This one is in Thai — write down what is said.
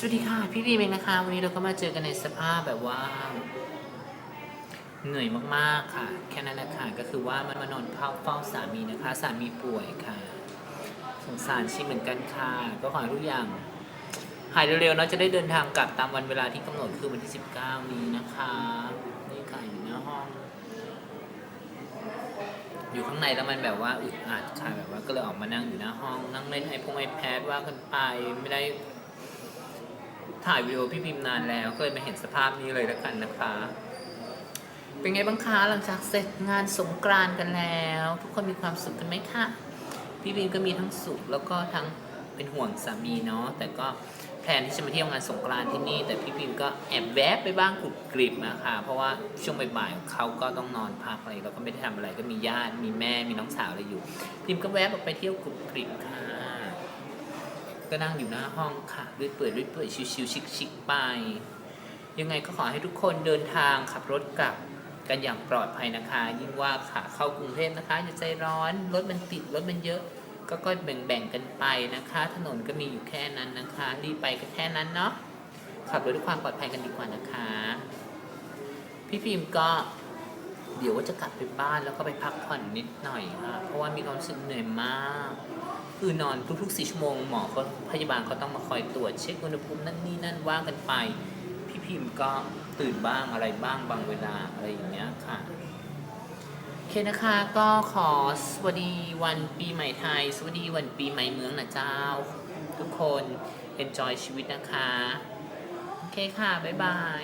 สวัสดีค่ะ พี่บีเองนะคะ วันนี้เราก็มาเจอกันในสภาพแบบว่า เหนื่อยมากๆค่ะ แค่นั้นแหละค่ะ ก็คือว่ามันมานอนเฝ้าเฝ้าสามีนะคะ สามีป่วยค่ะ สงสารชิเหมือนกันค่ะ ก็ขอให้ทุกอย่าง หายเร็วๆเนาะจะได้เดินทางกลับตามวันเวลาที่กำหนดคือวันที่ 19 นี้นะคะนี่ค่ะอยู่หน้าห้อง อยู่ข้างในแล้วมันแบบว่าอึดอัดค่ะแบบว่าก็เลยออกมานั่งอยู่หน้าห้อง นั่งเล่นไอพงไอแพดว่ากันไปไม่ได้ ถ่ายวิดีโอพี่พิมพ์นานแล้ว ก็เลยมาเห็นสภาพนี้เลยแล้วกันนะคะ เป็นไงบ้างคะหลังจากเสร็จงานสงกรานต์กันแล้ว ทุกคนมีความสุขกันไหมคะพี่พิมก็มีทั้งสุขแล้วก็ทั้งเป็นห่วงสามีเนาะแต่ก็แพลนที่จะมาเที่ยวงานสงกรานต์ที่นี่ แต่พี่พิมก็แอบแวบไปบ้างกรุบกริบนะคะเพราะว่าช่วงบ่ายๆเขาก็ต้องนอนพักอะไรเราก็ไม่ได้ทำอะไรก็มีญาติมีแม่มีน้องสาวอะไรอยู่พิมก็แวบออกไปเที่ยวกรุบกริบค่ะ ก็นั่งอยู่หน้าห้องค่ะด้วยเปื่อยด้วยเปื่อยชิวๆชิคๆไป ยังไงก็ขอให้ทุกคนเดินทางขับรถกลับกันอย่างปลอดภัยนะคะ ยิ่งว่าขาเข้ากรุงเทพนะคะอย่าใจร้อนรถมันติดรถมันเยอะ ก็ก็แบ่งๆกันไปนะคะ ถนนก็มีอยู่แค่นั้นนะคะรีบไปก็แค่นั้นเนาะขับรถด้วยความปลอดภัยกันดีกว่านะคะ พี่พิมพ์ก็เดี๋ยวว่าจะกลับไปบ้านแล้วก็ไปพักผ่อนนิดหน่อยค่ะเพราะว่ามีความรู้สึกเหนื่อยมาก คือนอนทุกๆสี่ชั่วโมงหมอเขาพยาบาลเขาต้องมาคอยตรวจเช็คอุณหภูมินั่นนี่นั่นว่ากันไป พี่พิมพ์ก็ตื่นบ้างอะไรบ้างบางเวลาอะไรอย่างเงี้ยค่ะโอเคนะคะก็ขอสวัสดีวันปีใหม่ไทย สวัสดีวันปีใหม่เมืองนะเจ้า ทุกคน enjoy ชีวิตนะคะ โอเคค่ะ บ๊ายบาย